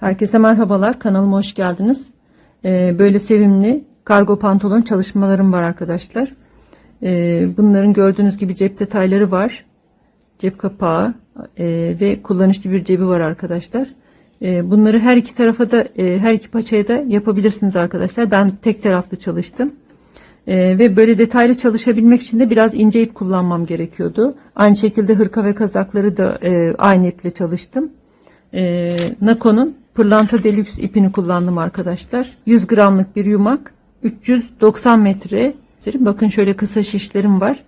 Herkese merhabalar. Kanalıma hoş geldiniz. Ee, böyle sevimli kargo pantolon çalışmalarım var arkadaşlar. Ee, bunların gördüğünüz gibi cep detayları var. Cep kapağı e, ve kullanışlı bir cebi var arkadaşlar. Ee, bunları her iki tarafa da e, her iki paçaya da yapabilirsiniz arkadaşlar. Ben tek taraflı çalıştım. Ee, ve böyle detaylı çalışabilmek için de biraz ince ip kullanmam gerekiyordu. Aynı şekilde hırka ve kazakları da e, aynı iple çalıştım. E, Nako'nun pırlanta deluxe ipini kullandım arkadaşlar. 100 gramlık bir yumak. 390 metre. Bakın şöyle kısa şişlerim var.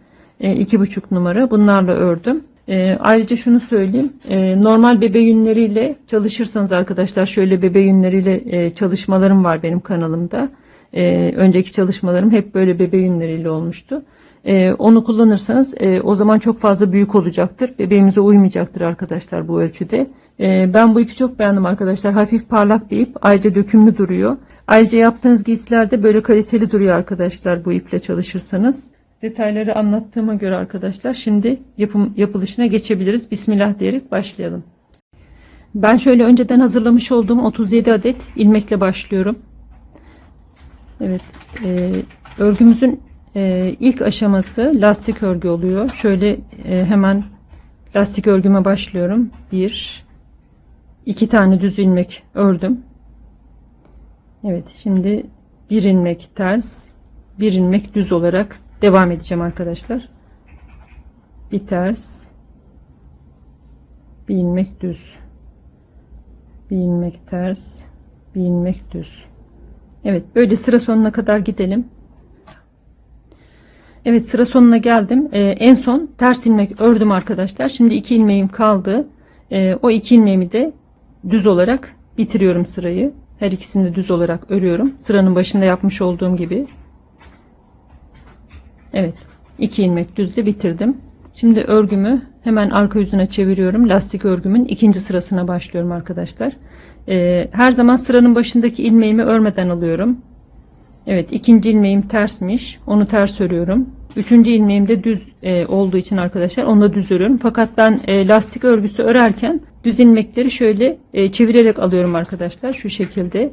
E, iki buçuk numara. Bunlarla ördüm. E, ayrıca şunu söyleyeyim. E, normal bebe yünleriyle çalışırsanız arkadaşlar şöyle bebe yünleriyle çalışmalarım var benim kanalımda. E, önceki çalışmalarım hep böyle bebe yünleriyle olmuştu. E, onu kullanırsanız e, o zaman çok fazla büyük olacaktır. Bebeğimize uymayacaktır arkadaşlar bu ölçüde. E, ben bu ipi çok beğendim arkadaşlar. Hafif parlak bir ip. Ayrıca dökümlü duruyor. Ayrıca yaptığınız giysilerde böyle kaliteli duruyor arkadaşlar bu iple çalışırsanız. Detayları anlattığıma göre arkadaşlar şimdi yapım, yapılışına geçebiliriz. Bismillah diyerek başlayalım. Ben şöyle önceden hazırlamış olduğum 37 adet ilmekle başlıyorum. Evet. E, örgümüzün e, ilk aşaması lastik örgü oluyor. Şöyle e, hemen lastik örgüme başlıyorum. Bir, iki tane düz ilmek ördüm. Evet. Şimdi bir ilmek ters, bir ilmek düz olarak devam edeceğim arkadaşlar. Bir ters, bir ilmek düz, bir ilmek ters, bir ilmek düz. Evet böyle sıra sonuna kadar gidelim. Evet sıra sonuna geldim. Ee, en son ters ilmek ördüm arkadaşlar. Şimdi iki ilmeğim kaldı. Ee, o iki ilmeğimi de düz olarak bitiriyorum sırayı. Her ikisini de düz olarak örüyorum. Sıranın başında yapmış olduğum gibi. Evet iki ilmek düzle bitirdim. Şimdi örgümü hemen arka yüzüne çeviriyorum. Lastik örgümün ikinci sırasına başlıyorum arkadaşlar. Ee, her zaman sıranın başındaki ilmeğimi örmeden alıyorum. Evet ikinci ilmeğim tersmiş. Onu ters örüyorum. Üçüncü ilmeğim de düz e, olduğu için arkadaşlar onu da düz örüyorum. Fakat ben e, lastik örgüsü örerken düz ilmekleri şöyle e, çevirerek alıyorum arkadaşlar. Şu şekilde.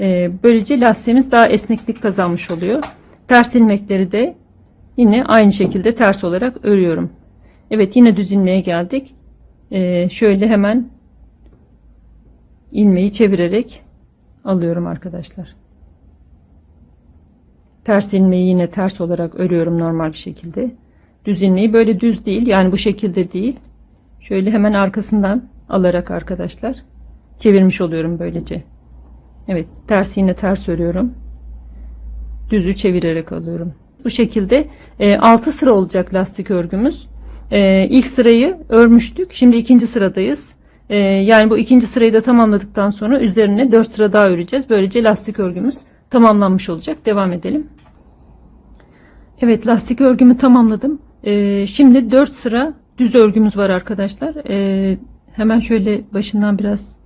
E, böylece lastiğimiz daha esneklik kazanmış oluyor. Ters ilmekleri de yine aynı şekilde ters olarak örüyorum. Evet yine düz ilmeğe geldik. E, şöyle hemen ilmeği çevirerek alıyorum arkadaşlar. Ters ilmeği yine ters olarak örüyorum normal bir şekilde. Düz ilmeği böyle düz değil yani bu şekilde değil. Şöyle hemen arkasından alarak arkadaşlar çevirmiş oluyorum böylece. Evet ters yine ters örüyorum. Düzü çevirerek alıyorum. Bu şekilde e, 6 sıra olacak lastik örgümüz. E, ilk sırayı örmüştük. Şimdi ikinci sıradayız. E, yani bu ikinci sırayı da tamamladıktan sonra üzerine 4 sıra daha öreceğiz. Böylece lastik örgümüz tamamlanmış olacak. Devam edelim. Evet lastik örgümü tamamladım. Ee, şimdi 4 sıra düz örgümüz var arkadaşlar. Ee, hemen şöyle başından biraz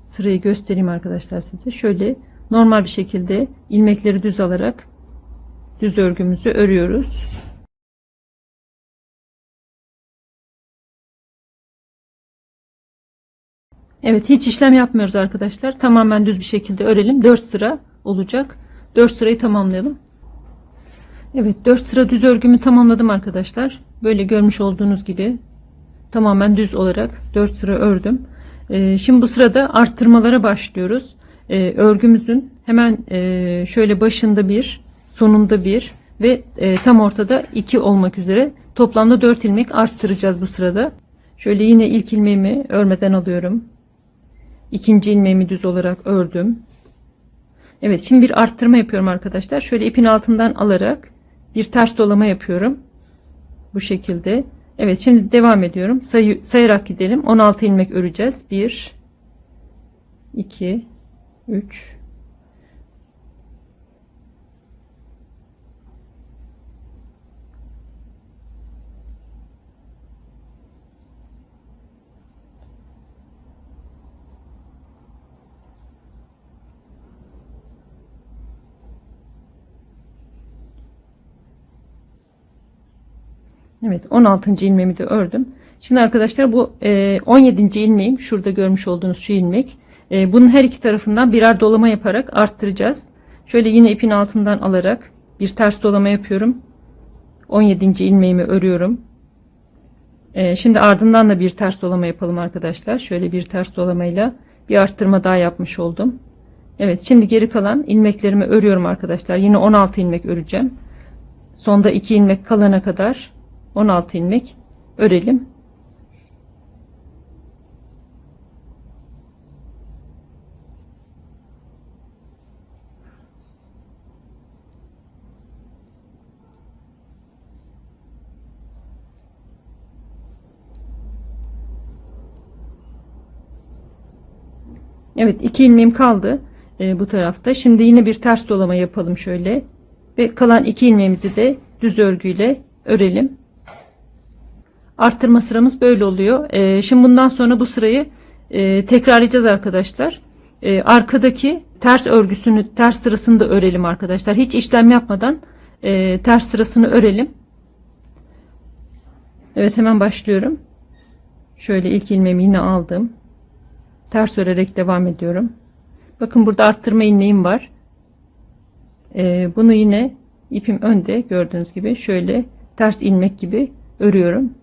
sırayı göstereyim arkadaşlar size. Şöyle normal bir şekilde ilmekleri düz alarak düz örgümüzü örüyoruz. Evet hiç işlem yapmıyoruz arkadaşlar. Tamamen düz bir şekilde örelim. 4 sıra olacak. 4 sırayı tamamlayalım. Evet 4 sıra düz örgümü tamamladım arkadaşlar. Böyle görmüş olduğunuz gibi tamamen düz olarak 4 sıra ördüm. Ee, şimdi bu sırada arttırmalara başlıyoruz. Ee, örgümüzün hemen e, şöyle başında bir, sonunda bir ve e, tam ortada 2 olmak üzere toplamda 4 ilmek arttıracağız bu sırada. Şöyle yine ilk ilmeğimi örmeden alıyorum. İkinci ilmeğimi düz olarak ördüm. Evet şimdi bir arttırma yapıyorum arkadaşlar. Şöyle ipin altından alarak bir ters dolama yapıyorum. Bu şekilde. Evet şimdi devam ediyorum. Sayı, sayarak gidelim. 16 ilmek öreceğiz. 1 2 3 Evet 16. ilmeğimi de ördüm. Şimdi arkadaşlar bu e, 17. ilmeğim. Şurada görmüş olduğunuz şu ilmek. E, bunun her iki tarafından birer dolama yaparak arttıracağız. Şöyle yine ipin altından alarak bir ters dolama yapıyorum. 17. ilmeğimi örüyorum. E, şimdi ardından da bir ters dolama yapalım arkadaşlar. Şöyle bir ters dolamayla bir arttırma daha yapmış oldum. Evet şimdi geri kalan ilmeklerimi örüyorum arkadaşlar. Yine 16 ilmek öreceğim. Sonda 2 ilmek kalana kadar 16 ilmek örelim. Evet iki ilmeğim kaldı e, bu tarafta. Şimdi yine bir ters dolama yapalım şöyle. Ve kalan iki ilmeğimizi de düz örgüyle örelim. Arttırma sıramız böyle oluyor. E, şimdi bundan sonra bu sırayı e, tekrarlayacağız arkadaşlar. E, arkadaki ters örgüsünü ters sırasını da örelim arkadaşlar. Hiç işlem yapmadan e, ters sırasını örelim. Evet hemen başlıyorum. Şöyle ilk ilmeğimi yine aldım ters örerek devam ediyorum. Bakın burada arttırma ilmeğim var. Ee, bunu yine ipim önde gördüğünüz gibi şöyle ters ilmek gibi örüyorum.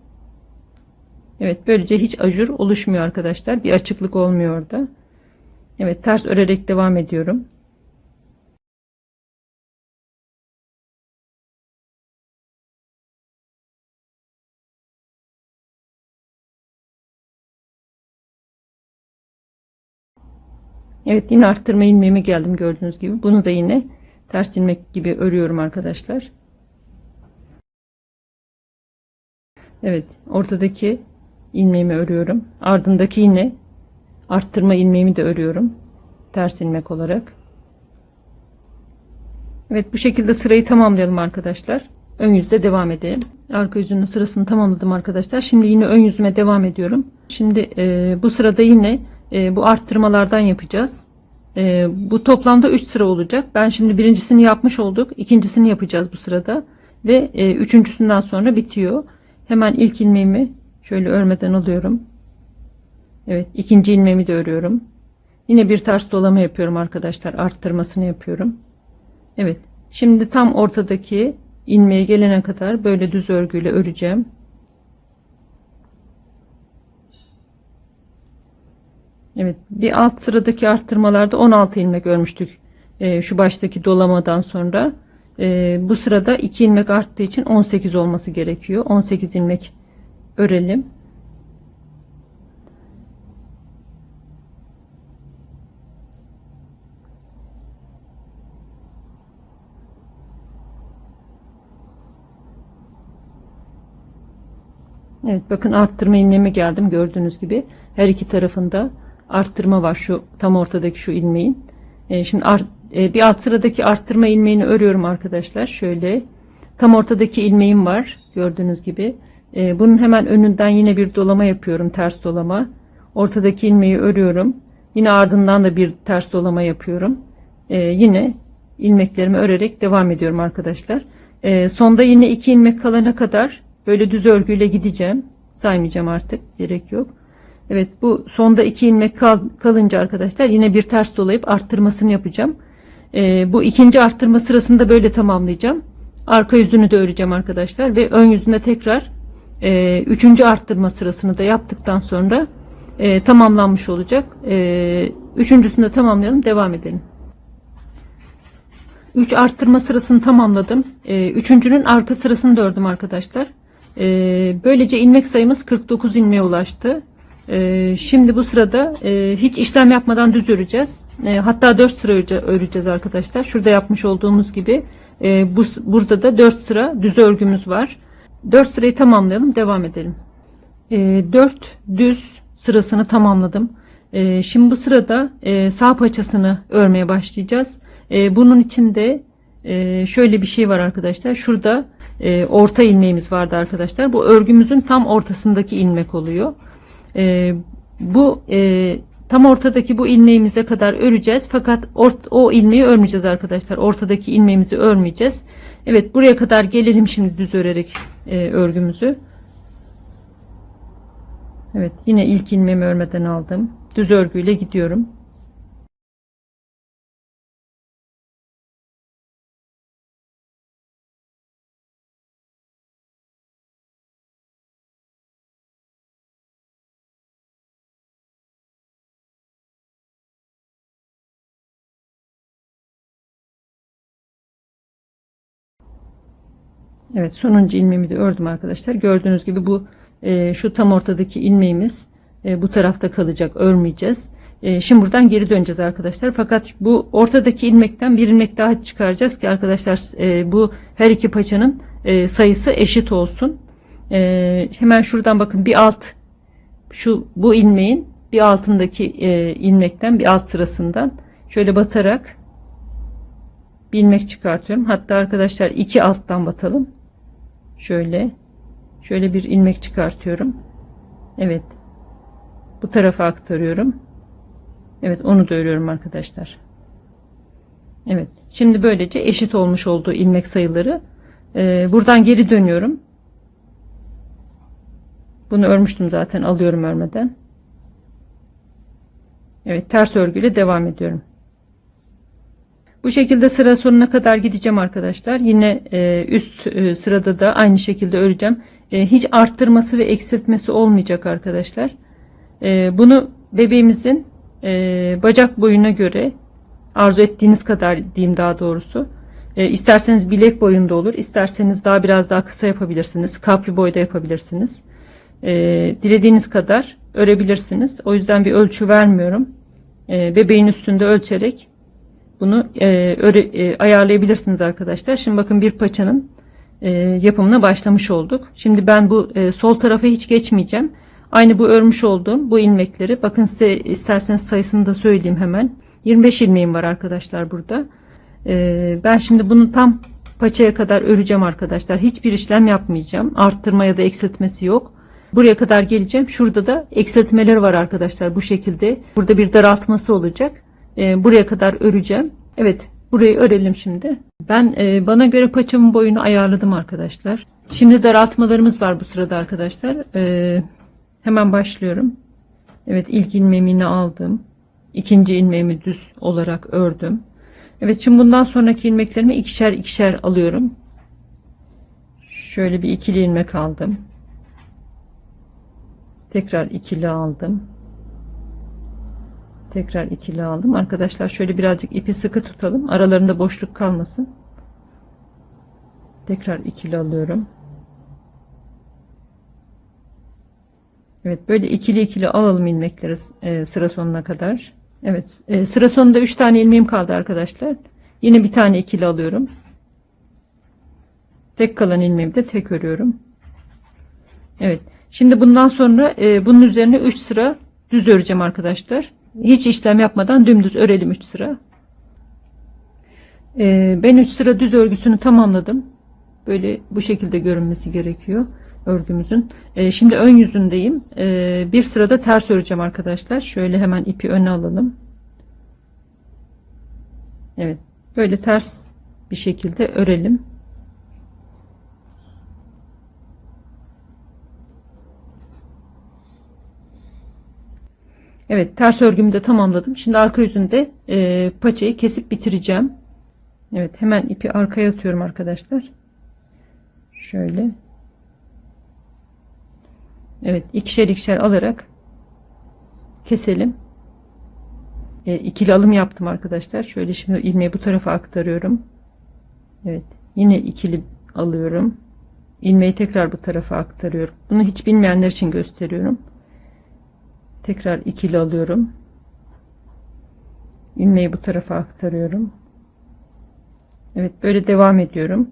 Evet böylece hiç ajur oluşmuyor arkadaşlar. Bir açıklık olmuyor orada. Evet ters örerek devam ediyorum. Evet yine arttırma ilmeğime geldim gördüğünüz gibi. Bunu da yine ters ilmek gibi örüyorum arkadaşlar. Evet ortadaki ilmeğimi örüyorum. Ardındaki yine arttırma ilmeğimi de örüyorum. Ters ilmek olarak. Evet bu şekilde sırayı tamamlayalım arkadaşlar. Ön yüzde devam edelim. Arka yüzünün sırasını tamamladım arkadaşlar. Şimdi yine ön yüzüme devam ediyorum. Şimdi e, bu sırada yine e, bu arttırmalardan yapacağız. E, bu toplamda 3 sıra olacak. Ben şimdi birincisini yapmış olduk. ikincisini yapacağız bu sırada. Ve e, üçüncüsünden sonra bitiyor. Hemen ilk ilmeğimi şöyle örmeden alıyorum. Evet ikinci ilmeğimi de örüyorum. Yine bir ters dolama yapıyorum arkadaşlar. Arttırmasını yapıyorum. Evet. Şimdi tam ortadaki ilmeğe gelene kadar böyle düz örgüyle öreceğim. Evet bir alt sıradaki arttırmalarda 16 ilmek örmüştük. Ee, şu baştaki dolamadan sonra. Ee, bu sırada 2 ilmek arttığı için 18 olması gerekiyor. 18 ilmek örelim. Evet bakın arttırma ilmeğime geldim gördüğünüz gibi her iki tarafında arttırma var şu tam ortadaki şu ilmeğin. E, şimdi art, e, bir alt sıradaki arttırma ilmeğini örüyorum arkadaşlar. Şöyle tam ortadaki ilmeğim var gördüğünüz gibi. E, bunun hemen önünden yine bir dolama yapıyorum ters dolama. Ortadaki ilmeği örüyorum. Yine ardından da bir ters dolama yapıyorum. E, yine ilmeklerimi örerek devam ediyorum arkadaşlar. E, sonda yine iki ilmek kalana kadar böyle düz örgüyle gideceğim. Saymayacağım artık gerek yok. Evet bu sonda iki ilmek kal, kalınca arkadaşlar yine bir ters dolayıp arttırmasını yapacağım. Ee, bu ikinci arttırma sırasında böyle tamamlayacağım. Arka yüzünü de öreceğim arkadaşlar ve ön yüzünde tekrar e, üçüncü arttırma sırasını da yaptıktan sonra e, tamamlanmış olacak. E, üçüncüsünü de tamamlayalım devam edelim. 3 arttırma sırasını tamamladım. E, üçüncünün arka sırasını da ördüm arkadaşlar. E, böylece ilmek sayımız 49 ilmeğe ulaştı. Ee, şimdi bu sırada e, hiç işlem yapmadan düz öreceğiz. E, hatta 4 sıra öreceğiz arkadaşlar. Şurada yapmış olduğumuz gibi e, bu burada da 4 sıra düz örgümüz var. 4 sırayı tamamlayalım, devam edelim. 4 düz sırasını tamamladım. Şimdi bu sırada sağ paçasını örmeye başlayacağız. Bunun için de şöyle bir şey var arkadaşlar. Şurada orta ilmeğimiz vardı arkadaşlar. Bu örgümüzün tam ortasındaki ilmek oluyor. E, bu e, tam ortadaki bu ilmeğimize kadar öreceğiz. Fakat o ilmeği örmeyeceğiz arkadaşlar. Ortadaki ilmeğimizi örmeyeceğiz. Evet buraya kadar gelelim şimdi düz örerek e, örgümüzü. Evet yine ilk ilmeğimi örmeden aldım. Düz örgüyle gidiyorum. Evet sonuncu ilmeğimi de ördüm arkadaşlar. Gördüğünüz gibi bu e, şu tam ortadaki ilmeğimiz e, bu tarafta kalacak. Örmeyeceğiz. E, şimdi buradan geri döneceğiz arkadaşlar. Fakat bu ortadaki ilmekten bir ilmek daha çıkaracağız ki arkadaşlar e, bu her iki paçanın e, sayısı eşit olsun. E, hemen şuradan bakın bir alt şu bu ilmeğin bir altındaki e, ilmekten bir alt sırasından şöyle batarak bir ilmek çıkartıyorum. Hatta arkadaşlar iki alttan batalım. Şöyle şöyle bir ilmek çıkartıyorum. Evet. Bu tarafa aktarıyorum. Evet onu da örüyorum arkadaşlar. Evet. Şimdi böylece eşit olmuş olduğu ilmek sayıları. Ee, buradan geri dönüyorum. Bunu örmüştüm zaten alıyorum örmeden. Evet ters örgüyle devam ediyorum. Bu şekilde sıra sonuna kadar gideceğim arkadaşlar. Yine e, üst e, sırada da aynı şekilde öreceğim. E, hiç arttırması ve eksiltmesi olmayacak arkadaşlar. E, bunu bebeğimizin e, bacak boyuna göre arzu ettiğiniz kadar diyeyim daha doğrusu. E, isterseniz bilek boyunda olur. isterseniz daha biraz daha kısa yapabilirsiniz. Kapri boyda yapabilirsiniz. E, dilediğiniz kadar örebilirsiniz. O yüzden bir ölçü vermiyorum. E, bebeğin üstünde ölçerek bunu e, öre, e, ayarlayabilirsiniz arkadaşlar. Şimdi bakın bir paçanın e, yapımına başlamış olduk. Şimdi ben bu e, sol tarafa hiç geçmeyeceğim. Aynı bu örmüş olduğum bu ilmekleri bakın size isterseniz sayısını da söyleyeyim hemen. 25 ilmeğim var arkadaşlar burada. E, ben şimdi bunu tam paçaya kadar öreceğim arkadaşlar. Hiçbir işlem yapmayacağım. Arttırma ya da eksiltmesi yok. Buraya kadar geleceğim. Şurada da eksiltmeleri var arkadaşlar bu şekilde. Burada bir daraltması olacak. E, buraya kadar öreceğim. Evet burayı örelim şimdi. Ben e, bana göre paçamın boyunu ayarladım arkadaşlar. Şimdi daraltmalarımız var bu sırada arkadaşlar. E, hemen başlıyorum. Evet ilk ilmeğimi aldım. İkinci ilmeğimi düz olarak ördüm. Evet şimdi bundan sonraki ilmeklerimi ikişer ikişer alıyorum. Şöyle bir ikili ilmek aldım. Tekrar ikili aldım. Tekrar ikili aldım. Arkadaşlar şöyle birazcık ipi sıkı tutalım. Aralarında boşluk kalmasın. Tekrar ikili alıyorum. Evet böyle ikili ikili alalım ilmekleri e, sıra sonuna kadar. Evet e, sıra sonunda 3 tane ilmeğim kaldı arkadaşlar. Yine bir tane ikili alıyorum. Tek kalan ilmeğimi de tek örüyorum. Evet. Şimdi bundan sonra e, bunun üzerine 3 sıra düz öreceğim arkadaşlar. Hiç işlem yapmadan dümdüz örelim 3 sıra. Ee, ben 3 sıra düz örgüsünü tamamladım. Böyle bu şekilde görünmesi gerekiyor örgümüzün. Ee, şimdi ön yüzündeyim. Ee, bir sırada ters öreceğim arkadaşlar. Şöyle hemen ipi öne alalım. Evet. Böyle ters bir şekilde örelim. Evet ters örgümü de tamamladım. Şimdi arka yüzünde e, paçayı kesip bitireceğim. Evet hemen ipi arkaya atıyorum arkadaşlar. Şöyle. Evet ikişer ikişer alarak keselim. E, ikili alım yaptım arkadaşlar. Şöyle şimdi ilmeği bu tarafa aktarıyorum. Evet yine ikili alıyorum. İlmeği tekrar bu tarafa aktarıyorum. Bunu hiç bilmeyenler için gösteriyorum tekrar ikili alıyorum ilmeği bu tarafa aktarıyorum Evet böyle devam ediyorum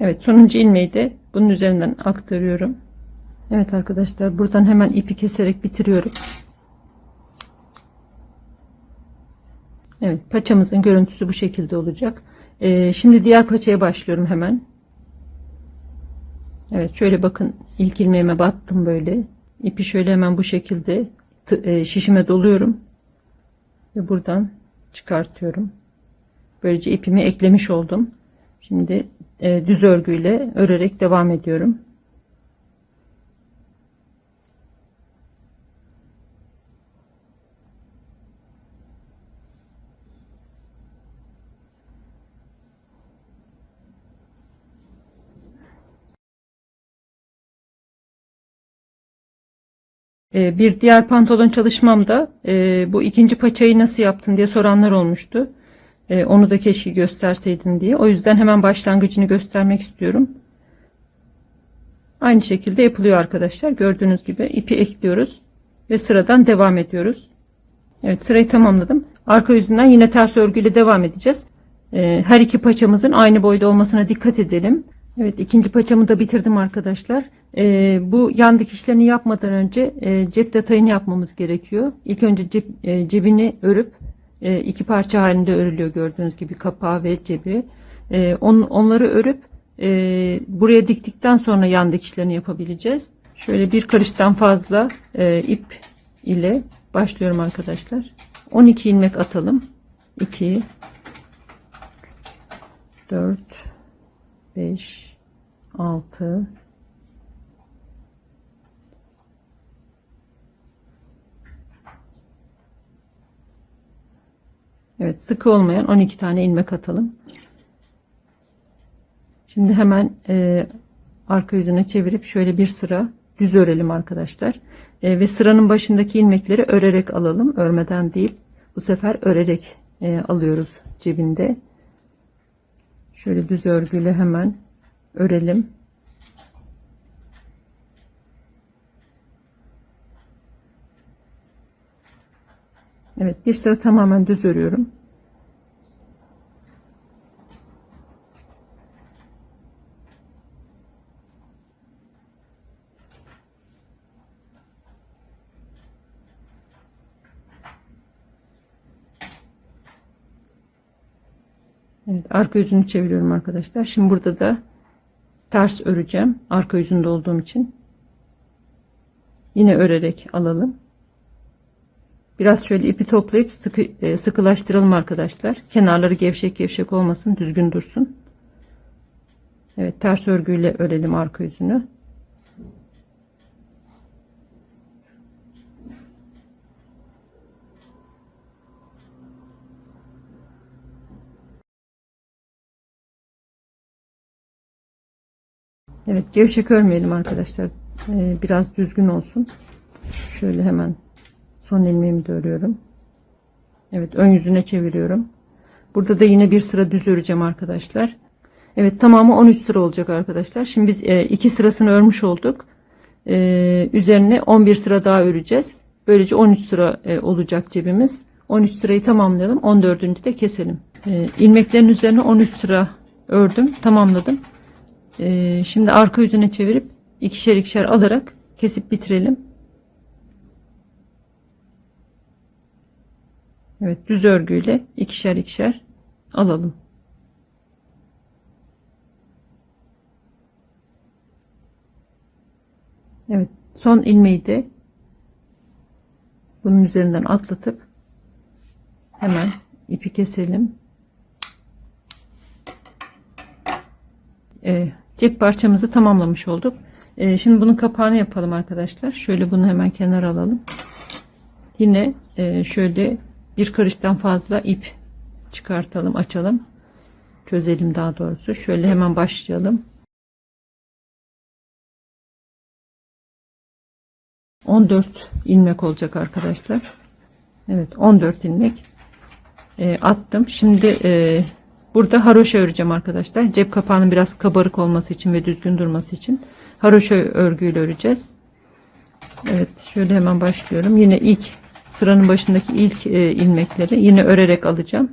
Evet sonuncu ilmeği de bunun üzerinden aktarıyorum. Evet arkadaşlar buradan hemen ipi keserek bitiriyorum. Evet paçamızın görüntüsü bu şekilde olacak. Ee, şimdi diğer paçaya başlıyorum hemen. Evet şöyle bakın ilk ilmeğime battım böyle. İpi şöyle hemen bu şekilde e, şişime doluyorum. Ve buradan çıkartıyorum. Böylece ipimi eklemiş oldum. Şimdi e, düz örgüyle örerek devam ediyorum. Bir diğer pantolon çalışmamda e, bu ikinci paçayı nasıl yaptın diye soranlar olmuştu. E, onu da keşke gösterseydin diye. O yüzden hemen başlangıcını göstermek istiyorum. Aynı şekilde yapılıyor arkadaşlar. Gördüğünüz gibi ipi ekliyoruz ve sıradan devam ediyoruz. Evet sırayı tamamladım. Arka yüzünden yine ters örgüyle devam edeceğiz. E, her iki paçamızın aynı boyda olmasına dikkat edelim. Evet ikinci paçamı da bitirdim arkadaşlar. E, bu yan dikişlerini yapmadan önce e, cep detayını yapmamız gerekiyor. İlk önce cep, e, cebini örüp e, iki parça halinde örülüyor gördüğünüz gibi kapağı ve cebi. E, on, onları örüp e, buraya diktikten sonra yan dikişlerini yapabileceğiz. Şöyle bir karıştan fazla e, ip ile başlıyorum arkadaşlar. 12 ilmek atalım. 2 4 5 6 Evet sıkı olmayan 12 tane ilmek atalım. Şimdi hemen e, arka yüzüne çevirip şöyle bir sıra düz örelim arkadaşlar. E, ve sıranın başındaki ilmekleri örerek alalım. Örmeden değil. Bu sefer örerek e, alıyoruz cebinde. Şöyle düz örgüyle hemen örelim. Evet bir sıra tamamen düz örüyorum. Evet, arka yüzünü çeviriyorum arkadaşlar. Şimdi burada da ters öreceğim. Arka yüzünde olduğum için. Yine örerek alalım. Biraz şöyle ipi toplayıp sıkı, e, sıkılaştıralım arkadaşlar. Kenarları gevşek gevşek olmasın. Düzgün dursun. Evet ters örgüyle örelim arka yüzünü. Evet gevşek örmeyelim arkadaşlar. Ee, biraz düzgün olsun. Şöyle hemen son ilmeğimi de örüyorum. Evet ön yüzüne çeviriyorum. Burada da yine bir sıra düz öreceğim arkadaşlar. Evet tamamı 13 sıra olacak arkadaşlar. Şimdi biz e, iki sırasını örmüş olduk. Ee, üzerine 11 sıra daha öreceğiz. Böylece 13 sıra e, olacak cebimiz. 13 sırayı tamamlayalım. 14. de keselim. İlmeklerin üzerine 13 sıra ördüm. Tamamladım. Ee, şimdi arka yüzüne çevirip ikişer ikişer alarak kesip bitirelim. Evet düz örgüyle ikişer ikişer alalım. Evet son ilmeği de bunun üzerinden atlatıp hemen ipi keselim. Ee, cep parçamızı tamamlamış olduk. Ee, şimdi bunun kapağını yapalım arkadaşlar. Şöyle bunu hemen kenara alalım. Yine e, şöyle bir karıştan fazla ip çıkartalım, açalım. Çözelim daha doğrusu. Şöyle hemen başlayalım. 14 ilmek olacak arkadaşlar. Evet 14 ilmek e, attım. Şimdi e, burada haroşa öreceğim arkadaşlar. Cep kapağının biraz kabarık olması için ve düzgün durması için haroşa örgüyle öreceğiz. Evet şöyle hemen başlıyorum. Yine ilk sıranın başındaki ilk e, ilmekleri yine örerek alacağım.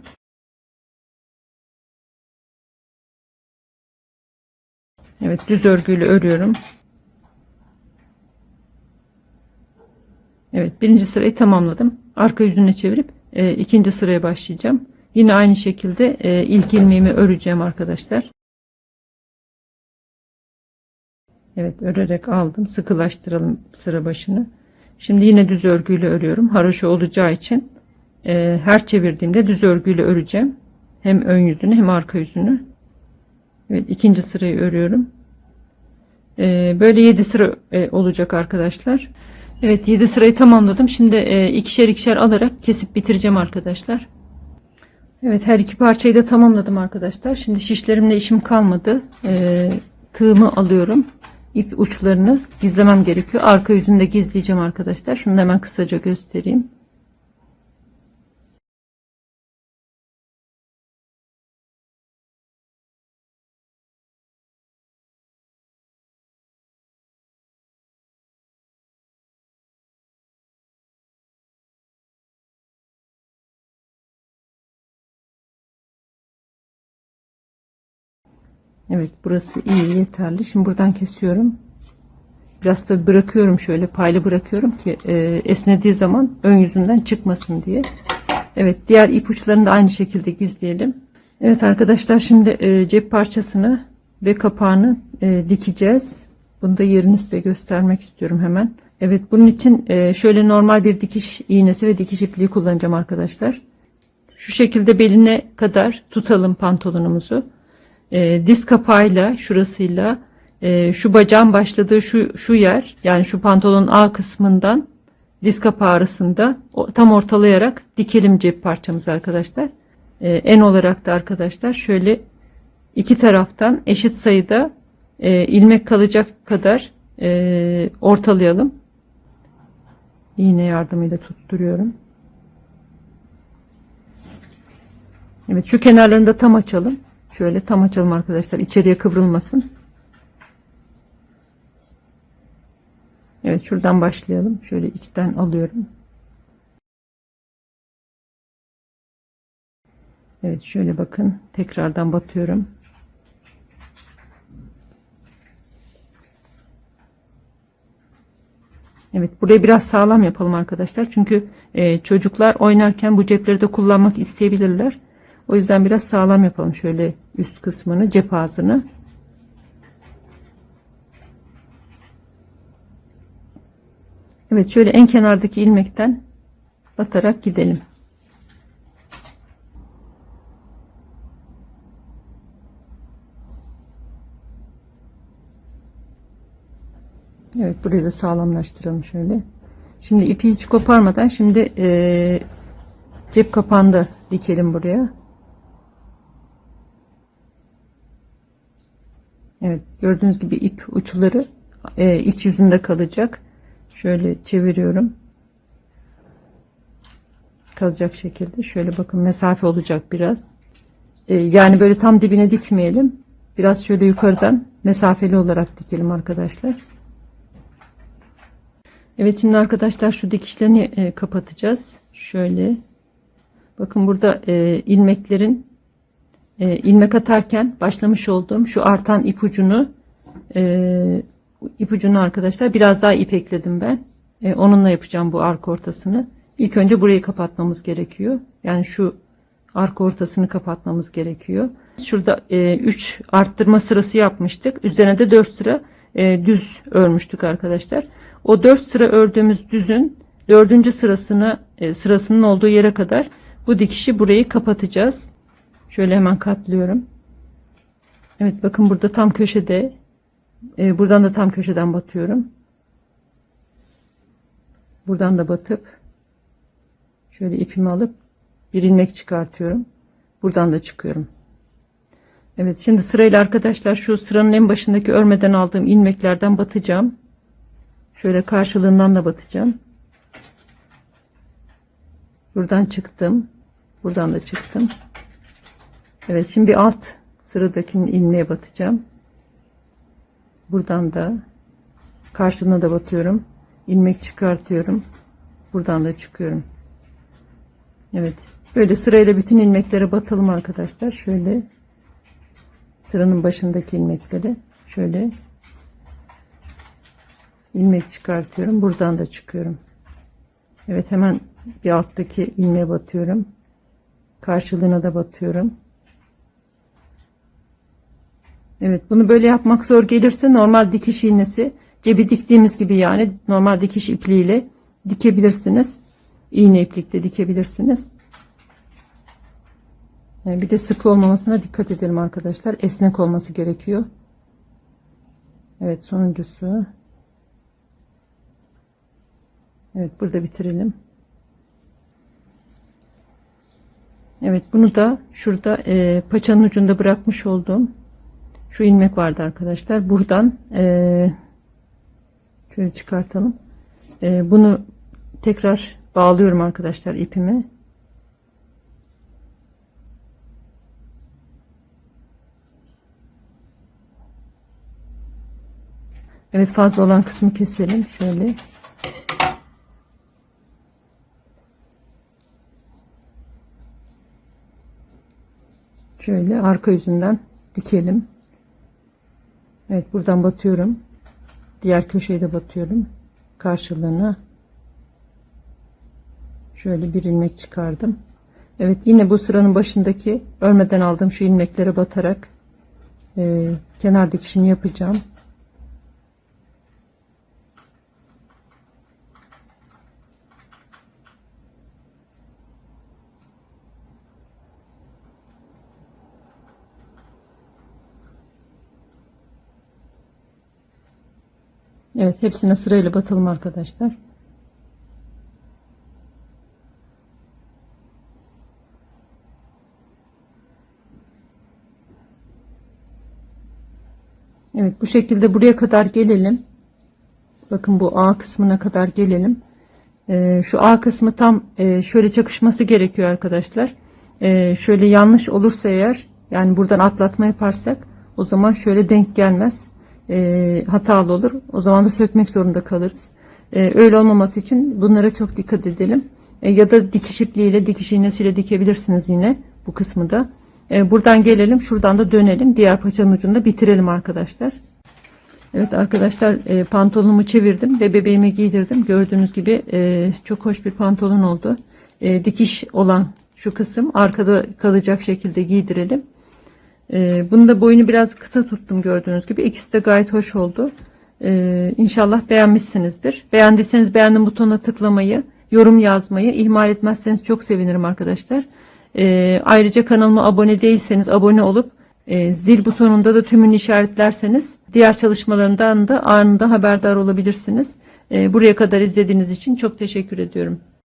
Evet düz örgüyle örüyorum. Evet birinci sırayı tamamladım. Arka yüzüne çevirip e, ikinci sıraya başlayacağım. Yine aynı şekilde e, ilk ilmeğimi öreceğim arkadaşlar. Evet örerek aldım. Sıkılaştıralım sıra başını. Şimdi yine düz örgüyle örüyorum. Haroşa olacağı için e, her çevirdiğimde düz örgüyle öreceğim. Hem ön yüzünü hem arka yüzünü. Evet ikinci sırayı örüyorum. E, böyle 7 sıra e, olacak arkadaşlar. Evet 7 sırayı tamamladım. Şimdi e, ikişer ikişer alarak kesip bitireceğim arkadaşlar. Evet her iki parçayı da tamamladım arkadaşlar. Şimdi şişlerimle işim kalmadı. E, tığımı alıyorum. İp uçlarını gizlemem gerekiyor. Arka yüzünü de gizleyeceğim arkadaşlar. Şunu hemen kısaca göstereyim. Evet burası iyi yeterli. Şimdi buradan kesiyorum. Biraz da bırakıyorum şöyle paylı bırakıyorum ki e, esnediği zaman ön yüzünden çıkmasın diye. Evet diğer ipuçlarını da aynı şekilde gizleyelim. Evet arkadaşlar şimdi e, cep parçasını ve kapağını e, dikeceğiz. Bunu da yerini size göstermek istiyorum hemen. Evet bunun için e, şöyle normal bir dikiş iğnesi ve dikiş ipliği kullanacağım arkadaşlar. Şu şekilde beline kadar tutalım pantolonumuzu e, diz kapağıyla şurasıyla e, şu bacağın başladığı şu şu yer yani şu pantolonun A kısmından diz kapağı arasında o, tam ortalayarak dikelim cep parçamızı arkadaşlar. E, en olarak da arkadaşlar şöyle iki taraftan eşit sayıda e, ilmek kalacak kadar e, ortalayalım. İğne yardımıyla tutturuyorum. Evet şu kenarlarını da tam açalım. Şöyle tam açalım arkadaşlar. içeriye kıvrılmasın. Evet şuradan başlayalım. Şöyle içten alıyorum. Evet şöyle bakın. Tekrardan batıyorum. Evet burayı biraz sağlam yapalım arkadaşlar. Çünkü e, çocuklar oynarken bu cepleri de kullanmak isteyebilirler. O yüzden biraz sağlam yapalım şöyle üst kısmını cep ağzını. Evet şöyle en kenardaki ilmekten batarak gidelim. Evet burayı da sağlamlaştıralım şöyle. Şimdi ipi hiç koparmadan şimdi e, cep kapağında dikelim buraya. Evet gördüğünüz gibi ip uçları e, iç yüzünde kalacak. Şöyle çeviriyorum. Kalacak şekilde. Şöyle bakın mesafe olacak biraz. E, yani böyle tam dibine dikmeyelim. Biraz şöyle yukarıdan mesafeli olarak dikelim arkadaşlar. Evet şimdi arkadaşlar şu dikişlerini e, kapatacağız. Şöyle. Bakın burada e, ilmeklerin e, ilmek atarken başlamış olduğum şu artan ipucunu e, ipucunu arkadaşlar biraz daha ip ekledim ben. E, onunla yapacağım bu arka ortasını. İlk önce burayı kapatmamız gerekiyor. Yani şu arka ortasını kapatmamız gerekiyor. Şurada 3 e, arttırma sırası yapmıştık. Üzerine de 4 sıra e, düz örmüştük arkadaşlar. O 4 sıra ördüğümüz düzün 4. sırasını e, sırasının olduğu yere kadar bu dikişi burayı kapatacağız. Şöyle hemen katlıyorum. Evet bakın burada tam köşede e, buradan da tam köşeden batıyorum. Buradan da batıp şöyle ipimi alıp bir ilmek çıkartıyorum. Buradan da çıkıyorum. Evet şimdi sırayla arkadaşlar şu sıranın en başındaki örmeden aldığım ilmeklerden batacağım. Şöyle karşılığından da batacağım. Buradan çıktım. Buradan da çıktım. Evet şimdi alt sıradakinin ilmeğe batacağım. Buradan da karşına da batıyorum. ilmek çıkartıyorum. Buradan da çıkıyorum. Evet. Böyle sırayla bütün ilmeklere batalım arkadaşlar. Şöyle sıranın başındaki ilmekleri şöyle ilmek çıkartıyorum. Buradan da çıkıyorum. Evet hemen bir alttaki ilmeğe batıyorum. Karşılığına da batıyorum. Evet bunu böyle yapmak zor gelirse normal dikiş iğnesi cebi diktiğimiz gibi yani normal dikiş ipliğiyle dikebilirsiniz. İğne iplikle dikebilirsiniz. Yani bir de sıkı olmamasına dikkat edelim arkadaşlar. Esnek olması gerekiyor. Evet sonuncusu. Evet burada bitirelim. Evet bunu da şurada e, paçanın ucunda bırakmış olduğum şu ilmek vardı arkadaşlar. Buradan e, şöyle çıkartalım. E, bunu tekrar bağlıyorum arkadaşlar ipimi. Evet fazla olan kısmı keselim şöyle. Şöyle arka yüzünden dikelim. Evet buradan batıyorum. Diğer köşeye de batıyorum. Karşılığına şöyle bir ilmek çıkardım. Evet yine bu sıranın başındaki örmeden aldığım şu ilmeklere batarak e, kenar dikişini yapacağım. Evet hepsine sırayla batalım arkadaşlar. Evet bu şekilde buraya kadar gelelim. Bakın bu A kısmına kadar gelelim. Ee, şu A kısmı tam e, şöyle çakışması gerekiyor arkadaşlar. Ee, şöyle yanlış olursa eğer yani buradan atlatma yaparsak o zaman şöyle denk gelmez. Ee, hatalı olur. O zaman da sökmek zorunda kalırız. Ee, öyle olmaması için bunlara çok dikkat edelim. Ee, ya da dikiş ipliğiyle dikiş iğnesiyle dikebilirsiniz yine bu kısmı da. Ee, buradan gelelim şuradan da dönelim. Diğer paçanın ucunda bitirelim arkadaşlar. Evet arkadaşlar e, pantolonumu çevirdim ve bebeğime giydirdim. Gördüğünüz gibi e, çok hoş bir pantolon oldu. E, dikiş olan şu kısım arkada kalacak şekilde giydirelim. E, bunu da boyunu biraz kısa tuttum gördüğünüz gibi. İkisi de gayet hoş oldu. E, inşallah beğenmişsinizdir. Beğendiyseniz beğendim butonuna tıklamayı, yorum yazmayı ihmal etmezseniz çok sevinirim arkadaşlar. E, ayrıca kanalıma abone değilseniz abone olup e, zil butonunda da tümünü işaretlerseniz diğer çalışmalarımdan da anında haberdar olabilirsiniz. E, buraya kadar izlediğiniz için çok teşekkür ediyorum.